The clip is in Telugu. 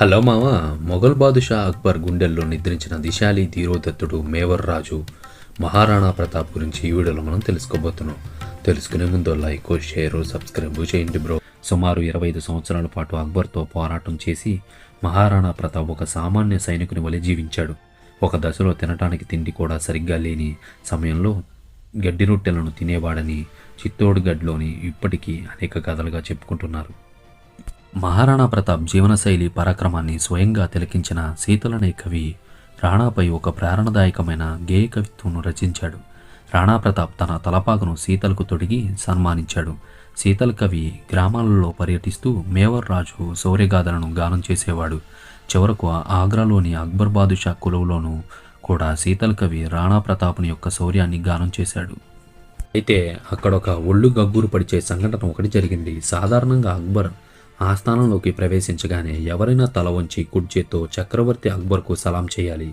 హలో మామ మొఘల్ బాదుషా అక్బర్ గుండెల్లో నిద్రించిన దిశాలి ధీరోదత్తుడు మేవర్ రాజు మహారాణా ప్రతాప్ గురించి ఈ వీడియోలో మనం తెలుసుకోబోతున్నాం. తెలుసుకునే ముందు లైక్ షేర్ సబ్స్క్రైబ్ చేయండి బ్రో. సుమారు ఇరవై ఐదు సంవత్సరాల పాటు అక్బర్తో పోరాటం చేసి మహారాణా ప్రతాప్ ఒక సామాన్య సైనికుని వలె జీవించాడు. ఒక దశలో తినటానికి తిండి కూడా సరిగ్గా లేని సమయంలో గడ్డి రొట్టెలను తినేవాడని చిత్తోడుగడ్లోని ఇప్పటికీ అనేక కథలుగా చెప్పుకుంటున్నారు. మహారాణా ప్రతాప్ జీవనశైలి పరాక్రమాన్ని స్వయంగా తిలకించిన శీతలనే కవి రాణాపై ఒక ప్రేరణదాయకమైన గేయ కవిత్వంను రచించాడు. రాణా ప్రతాప్ తన తలపాకును సీతలకు తొడిగి సన్మానించాడు. శీతల కవి గ్రామాలలో పర్యటిస్తూ మేవర్ రాజు శౌర్యగాథలను గానం చేసేవాడు. చివరకు ఆగ్రాలోని అక్బర్ బాదుషా కులువులోనూ కూడా శీతల కవి రాణా ప్రతాప్ని యొక్క శౌర్యాన్ని గానం చేశాడు. అయితే అక్కడ ఒక ఒళ్ళు గగ్గురు పడిచే సంఘటన ఒకటి జరిగింది. సాధారణంగా అక్బర్ ఆస్థానంలోకి ప్రవేశించగానే ఎవరైనా తల వంచి కుడ్జీతో చక్రవర్తి అక్బర్కు సలాం చేయాలి.